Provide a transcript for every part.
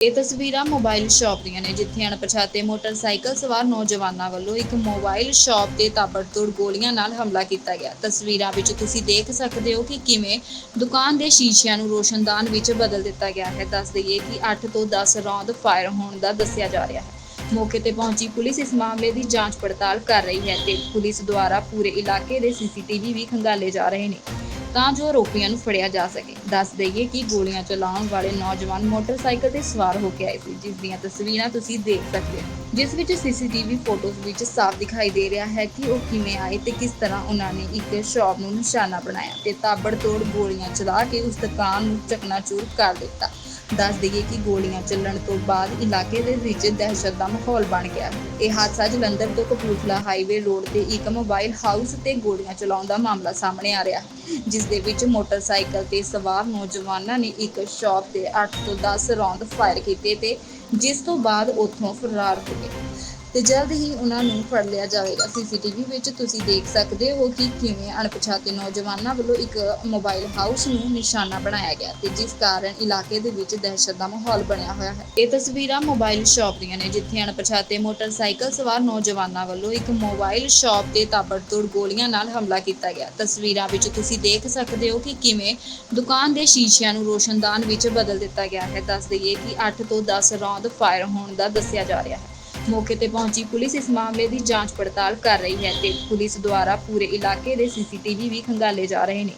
ਇਹ ਤਸਵੀਰਾਂ mobile shop ਦੀਆਂ ਨੇ, ਜਿੱਥੇ ਅਣਪਛਾਤੇ ਮੋਟਰਸਾਈਕਲ ਸਵਾਰ ਨੌਜਵਾਨਾਂ ਵੱਲੋਂ ਇੱਕ ਮੋਬਾਈਲ ਸ਼ਾਪ ਤੇ ਤਾਬੜਤੋੜ ਗੋਲੀਆਂ ਨਾਲ ਹਮਲਾ ਕੀਤਾ ਗਿਆ। ਤਸਵੀਰਾਂ ਵਿੱਚ ਤੁਸੀਂ ਦੇਖ ਸਕਦੇ ਹੋ ਕਿ ਕਿਵੇਂ ਦੁਕਾਨ ਦੇ ਸ਼ੀਸ਼ਿਆਂ ਨੂੰ ਰੋਸ਼ਨਦਾਨ ਵਿੱਚ ਬਦਲ ਦਿੱਤਾ ਗਿਆ ਹੈ। ਦੱਸ ਦਈਏ ਕਿ 8 ਤੋਂ 10 ਰੌਂਦ ਫਾਇਰ ਹੋਣ ਦਾ ਦੱਸਿਆ ਜਾ ਰਿਹਾ ਹੈ। ਮੌਕੇ ਤੇ ਪਹੁੰਚੀ ਪੁਲਿਸ ਇਸ ਮਾਮਲੇ ਦੀ ਜਾਂਚ ਪੜਤਾਲ ਕਰ ਰਹੀ ਹੈ ਤੇ ਪੁਲਿਸ ਦੁਆਰਾ ਪੂਰੇ ਇਲਾਕੇ ਦੇ ਸੀਸੀਟੀਵੀ ਵੀ ਖੰਗਾਲੇ ਜਾ ਰਹੇ ਨੇ। ਤਾਂ ਜੋ ਆਰੋਪੀਆਂ ਨੂੰ ਫੜਿਆ ਜਾ ਸਕੇ। ਦੱਸ ਦਈਏ ਕਿ ਗੋਲੀਆਂ ਚਲਾਉਣ ਵਾਲੇ ਨੌਜਵਾਨ ਮੋਟਰਸਾਈਕਲ ਤੇ ਸਵਾਰ ਹੋ ਕੇ ਆਏ ਸੀ, ਜਿਸ ਦੀਆਂ ਤਸਵੀਰਾਂ ਤੁਸੀਂ ਦੇਖ ਸਕਦੇ ਹੋ। ਜਿਸ ਵਿੱਚ ਸੀਸੀਟੀਵੀ ਫੋਟੋਜ਼ ਵਿੱਚ ਸਾਫ਼ ਦਿਖਾਈ ਦੇ ਰਿਹਾ ਹੈ ਕਿ ਉਹ ਕਿਵੇਂ ਆਏ ਤੇ ਕਿਸ ਤਰ੍ਹਾਂ ਉਹਨਾਂ ਨੇ ਇੱਕ ਸ਼ਾਪ ਨੂੰ ਨਿਸ਼ਾਨਾ ਬਣਾਇਆ ਤੇ ਤਾਬੜਤੋੜ ਗੋਲੀਆਂ ਚਲਾ ਕੇ ਉਸ ਦੁਕਾਨ ਨੂੰ ਚਕਨਾਚੂਰ ਕਰ ਦਿੱਤਾ। ਦੱਸ ਦਈਏ ਕਿ ਗੋਲੀਆਂ ਚੱਲਣ ਤੋਂ ਬਾਅਦ ਇਲਾਕੇ ਦੇ ਵਿੱਚ ਦਹਿਸ਼ਤ ਦਾ ਮਾਹੌਲ ਬਣ ਗਿਆ। ਇਹ ਹਾਦਸਾ ਜਲੰਧਰ ਤੋਂ ਕਪੂਰਥਲਾ ਹਾਈਵੇ ਰੋਡ ਤੇ ਇੱਕ ਮੋਬਾਈਲ ਹਾਊਸ ਤੇ ਗੋਲੀਆਂ ਚਲਾਉਣ ਦਾ ਮਾਮਲਾ ਸਾਹਮਣੇ ਆ ਰਿਹਾ। ਹੈ ਜਿਸ ਦੇ ਵਿੱਚ ਮੋਟਰਸਾਈਕਲ ਤੇ ਸਵਾਰ ਨੌਜਵਾਨਾਂ ਨੇ ਇੱਕ ਸ਼ਾਪ ਤੇ 8 ਤੋਂ 10 ਰੌਂਦ ਫਾਇਰ ਕੀਤੇ ਤੇ ਜਿਸ ਤੋਂ ਬਾਅਦ ਉੱਥੋਂ ਫਰਾਰ ਹੋ ਗਏ। ਤੇ ਜਲਦ ਹੀ ਉਹਨਾਂ ਨੂੰ ਫੜ ਲਿਆ ਜਾਵੇਗਾ ਸੀਸੀਟੀਵੀ ਵਿੱਚ। ਤੁਸੀਂ ਦੇਖ ਸਕਦੇ ਹੋ ਕਿ ਕਿਵੇਂ ਅਣਪਛਾਤੇ ਨੌਜਵਾਨਾਂ ਵੱਲੋਂ ਇੱਕ ਮੋਬਾਈਲ ਹਾਊਸ ਨੂੰ ਨਿਸ਼ਾਨਾ ਬਣਾਇਆ ਗਿਆ ਤੇ ਜਿਸ ਕਾਰਨ ਇਲਾਕੇ ਦੇ ਵਿੱਚ ਦਹਿਸ਼ਤ ਦਾ ਮਾਹੌਲ ਬਣਿਆ ਹੋਇਆ ਹੈ। ਇਹ ਤਸਵੀਰਾਂ ਮੋਬਾਈਲ ਸ਼ਾਪ ਦੀਆਂ ਨੇ, ਜਿੱਥੇ ਅਣਪਛਾਤੇ ਮੋਟਰਸਾਈਕਲ ਸਵਾਰ ਨੌਜਵਾਨਾਂ ਵੱਲੋਂ ਇੱਕ ਮੋਬਾਈਲ ਸ਼ਾਪ ਤੇ ਤਾਬੜਤੋੜ ਗੋਲੀਆਂ ਨਾਲ ਹਮਲਾ ਕੀਤਾ ਗਿਆ। ਤਸਵੀਰਾਂ ਵਿੱਚ ਤੁਸੀਂ ਦੇਖ ਸਕਦੇ ਹੋ ਕਿ ਕਿਵੇਂ ਦੁਕਾਨ ਦੇ ਸ਼ੀਸ਼ਿਆਂ ਨੂੰ ਰੋਸ਼ਨਦਾਨ ਵਿੱਚ ਬਦਲ ਦਿੱਤਾ ਗਿਆ ਹੈ। ਦੱਸ ਦਈਏ ਕਿ 8 ਤੋਂ 10 ਰੌਂਦ ਫਾਇਰ ਹੋਣ ਦਾ ਦੱਸਿਆ ਜਾ ਰਿਹਾ ਹੈ। ਮੌਕੇ ਤੇ ਪਹੁੰਚੀ ਪੁਲਿਸ ਇਸ ਮਾਮਲੇ ਦੀ ਜਾਂਚ ਪੜਤਾਲ ਕਰ ਰਹੀ ਹੈ ਤੇ ਪੁਲਿਸ ਦੁਆਰਾ ਪੂਰੇ ਇਲਾਕੇ ਦੇ ਸੀਸੀਟੀਵੀ ਵੀ ਖੰਗਾਲੇ ਜਾ ਰਹੇ ਨੇ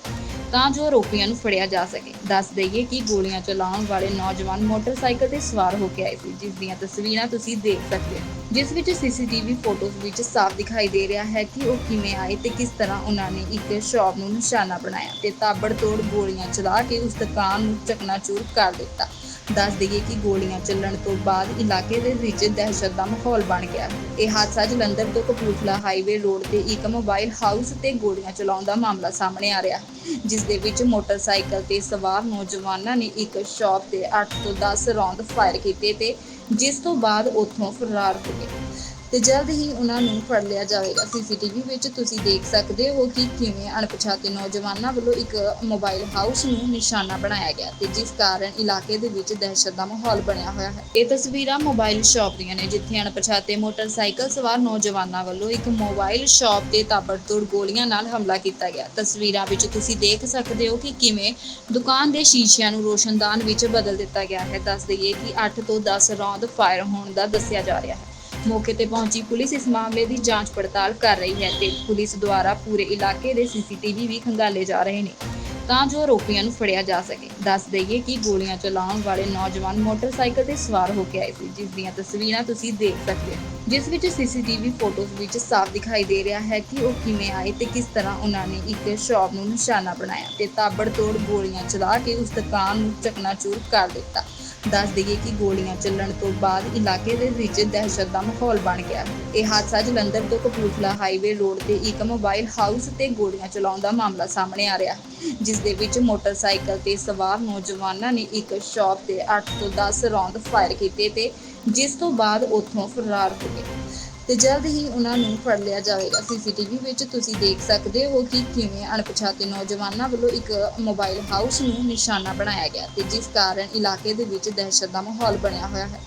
ਤਾਂ ਜੋ ਆਰੋਪੀਆਂ ਨੂੰ ਫੜਿਆ ਜਾ ਸਕੇ। ਦੱਸ ਦਈਏ ਕਿ ਗੋਲੀਆਂ ਚਲਾਉਣ ਵਾਲੇ ਨੌਜਵਾਨ ਮੋਟਰਸਾਈਕਲ ਤੇ ਸਵਾਰ ਹੋ ਕੇ ਆਏ ਸੀ, ਜਿਸ ਦੀਆਂ ਤਸਵੀਰਾਂ ਤੁਸੀਂ ਦੇਖ ਸਕਦੇ ਹੋ। ਜਿਸ ਵਿੱਚ ਸੀਸੀਟੀਵੀ ਫੋਟੋਜ਼ ਵਿੱਚ ਸਾਫ਼ ਦਿਖਾਈ ਦੇ ਰਿਹਾ ਹੈ ਕਿ ਉਹ ਕਿਵੇਂ ਆਏ ਤੇ ਕਿਸ ਤਰ੍ਹਾਂ ਉਹਨਾਂ ਨੇ ਇੱਕ ਸ਼ਾਪ ਨੂੰ ਨਿਸ਼ਾਨਾ ਬਣਾਇਆ ਤੇ ਤਾਬੜਤੋੜ ਗੋਲੀਆਂ ਚਲਾ ਕੇ ਉਸ ਦੁਕਾਨ ਨੂੰ ਚਕਨਾਚੂਰ ਕਰ ਦਿੱਤਾ। ਦੱਸ ਦਈਏ ਕਿ ਗੋਲੀਆਂ ਚੱਲਣ ਤੋਂ ਬਾਅਦ ਇਲਾਕੇ ਦੇ ਵਿੱਚ ਦਹਿਸ਼ਤ ਦਾ ਮਾਹੌਲ ਬਣ ਗਿਆ। ਇਹ ਹਾਦਸਾ ਜਲੰਧਰ ਤੋਂ ਕਪੂਰਥਲਾ ਹਾਈਵੇ ਰੋਡ ਤੇ ਇੱਕ ਮੋਬਾਈਲ ਹਾਊਸ ਤੇ ਗੋਲੀਆਂ ਚਲਾਉਣ ਦਾ ਮਾਮਲਾ ਸਾਹਮਣੇ ਆ ਰਿਹਾ। ਹੈ ਜਿਸ ਦੇ ਵਿੱਚ ਮੋਟਰਸਾਈਕਲ ਤੇ ਸਵਾਰ ਨੌਜਵਾਨਾਂ ਨੇ ਇੱਕ ਸ਼ਾਪ ਤੇ 8 ਤੋਂ 10 ਰੌਂਦ ਫਾਇਰ ਕੀਤੇ ਤੇ ਜਿਸ ਤੋਂ ਬਾਅਦ ਉੱਥੋਂ ਫਰਾਰ ਹੋ ਗਏ। ਤੇ ਜਲਦ ਹੀ ਉਹਨਾਂ ਨੂੰ ਫੜ ਲਿਆ ਜਾਵੇਗਾ। ਸੀਸੀਟੀਵੀ ਵਿੱਚ ਤੁਸੀਂ ਦੇਖ ਸਕਦੇ ਹੋ ਕਿ ਕਿਵੇਂ ਅਣਪਛਾਤੇ ਨੌਜਵਾਨਾਂ ਵੱਲੋਂ ਇੱਕ ਮੋਬਾਈਲ ਹਾਊਸ ਨੂੰ ਨਿਸ਼ਾਨਾ ਬਣਾਇਆ ਗਿਆ ਤੇ ਜਿਸ ਕਾਰਨ ਇਲਾਕੇ ਦੇ ਵਿੱਚ ਦਹਿਸ਼ਤ ਦਾ ਮਾਹੌਲ ਬਣਿਆ ਹੋਇਆ ਹੈ। ਇਹ ਤਸਵੀਰਾਂ ਮੋਬਾਈਲ ਸ਼ਾਪ ਦੀਆਂ ਨੇ, ਜਿੱਥੇ ਅਣਪਛਾਤੇ ਮੋਟਰਸਾਈਕਲ ਸਵਾਰ ਨੌਜਵਾਨਾਂ ਵੱਲੋਂ ਇੱਕ ਮੋਬਾਈਲ ਸ਼ਾਪ ਤੇ ਤਾਬੜਤੋੜ ਗੋਲੀਆਂ ਨਾਲ ਹਮਲਾ ਕੀਤਾ ਗਿਆ। ਤਸਵੀਰਾਂ ਵਿੱਚ ਤੁਸੀਂ ਦੇਖ ਸਕਦੇ ਹੋ ਕਿ ਕਿਵੇਂ ਦੁਕਾਨ ਦੇ ਸ਼ੀਸ਼ਿਆਂ ਨੂੰ ਰੋਸ਼ਨਦਾਨ ਵਿੱਚ ਬਦਲ ਦਿੱਤਾ ਗਿਆ ਹੈ। ਦੱਸ ਦਈਏ ਕਿ 8 ਤੋਂ 10 ਰੌਂਦ ਫਾਇਰ ਹੋਣ ਦਾ ਦੱਸਿਆ ਜਾ ਰਿਹਾ ਹੈ। ਮੌਕੇ ਤੇ ਪਹੁੰਚੀ ਪੁਲਿਸ ਇਸ ਮਾਮਲੇ ਦੀ ਜਾਂਚ ਪੜਤਾਲ ਕਰ ਰਹੀ ਹੈ ਤੇ ਪੁਲਿਸ ਦੁਆਰਾ ਪੂਰੇ ਇਲਾਕੇ ਦੇ ਸੀਸੀਟੀਵੀ ਵੀ ਖੰਗਾਲੇ ਜਾ ਰਹੇ ਨੇ ਤਾਂ ਜੋ ਆਰੋਪੀਆਂ ਨੂੰ ਫੜਿਆ ਜਾ ਸਕੇ। ਦੱਸ ਦਈਏ ਕਿ ਗੋਲੀਆਂ ਚਲਾਉਣ ਵਾਲੇ ਨੌਜਵਾਨ ਮੋਟਰਸਾਈਕਲ ਤੇ ਸਵਾਰ ਹੋ ਕੇ ਆਏ ਸੀ, ਜਿਸ ਦੀਆਂ ਤਸਵੀਰਾਂ ਤੁਸੀਂ ਦੇਖ ਸਕਦੇ ਹੋ। ਜਿਸ ਵਿੱਚ ਸੀਸੀਟੀਵੀ ਫੋਟੋਜ਼ ਵਿੱਚ ਸਾਫ਼ ਦਿਖਾਈ ਦੇ ਰਿਹਾ ਹੈ ਕਿ ਉਹ ਕਿਵੇਂ ਆਏ ਤੇ ਕਿਸ ਤਰ੍ਹਾਂ ਉਹਨਾਂ ਨੇ ਇੱਕ ਸ਼ਾਪ ਨੂੰ ਨਿਸ਼ਾਨਾ ਬਣਾਇਆ ਤੇ ਤਾਬੜਤੋੜ ਗੋਲੀਆਂ ਚਲਾ ਕੇ ਉਸ ਦੁਕਾਨ ਨੂੰ ਚਕਨਾਚੂਰ ਕਰ ਦਿੱਤਾ। ਦੱਸ ਦਈਏ ਕਿ ਗੋਲੀਆਂ ਚੱਲਣ ਤੋਂ ਬਾਅਦ ਇਲਾਕੇ ਦੇ ਵਿੱਚ ਦਹਿਸ਼ਤ ਦਾ ਮਾਹੌਲ ਬਣ ਗਿਆ। ਇਹ ਹਾਦਸਾ ਜਲੰਧਰ ਤੋਂ ਕਪੂਰਥਲਾ ਹਾਈਵੇ ਰੋਡ ਤੇ ਇੱਕ ਮੋਬਾਈਲ ਹਾਊਸ ਤੇ ਗੋਲੀਆਂ ਚਲਾਉਣ ਦਾ ਮਾਮਲਾ ਸਾਹਮਣੇ ਆ ਰਿਹਾ। ਹੈ ਜਿਸ ਦੇ ਵਿੱਚ ਮੋਟਰਸਾਈਕਲ ਤੇ ਸਵਾਰ ਨੌਜਵਾਨਾਂ ਨੇ ਇੱਕ ਸ਼ਾਪ ਤੇ 8 ਤੋਂ 10 ਰੌਂਦ ਫਾਇਰ ਕੀਤੇ ਤੇ ਜਿਸ ਤੋਂ ਬਾਅਦ ਉੱਥੋਂ ਫਰਾਰ ਹੋ ਗਏ। ਤੇ ਜਲਦ ਹੀ ਉਹਨਾਂ ਨੂੰ ਫੜ ਲਿਆ ਜਾਵੇਗਾ। ਸੀਸੀਟੀਵੀ ਵਿੱਚ ਤੁਸੀਂ ਦੇਖ ਸਕਦੇ ਹੋ ਕਿ ਕਿਵੇਂ ਅਣਪਛਾਤੇ ਨੌਜਵਾਨਾਂ ਵੱਲੋਂ ਇੱਕ ਮੋਬਾਈਲ ਹਾਊਸ ਨੂੰ ਨਿਸ਼ਾਨਾ ਬਣਾਇਆ ਗਿਆ ਤੇ ਜਿਸ ਕਾਰਨ ਇਲਾਕੇ ਦੇ ਵਿੱਚ ਦਹਿਸ਼ਤ ਦਾ ਮਾਹੌਲ ਬਣਿਆ ਹੋਇਆ ਹੈ।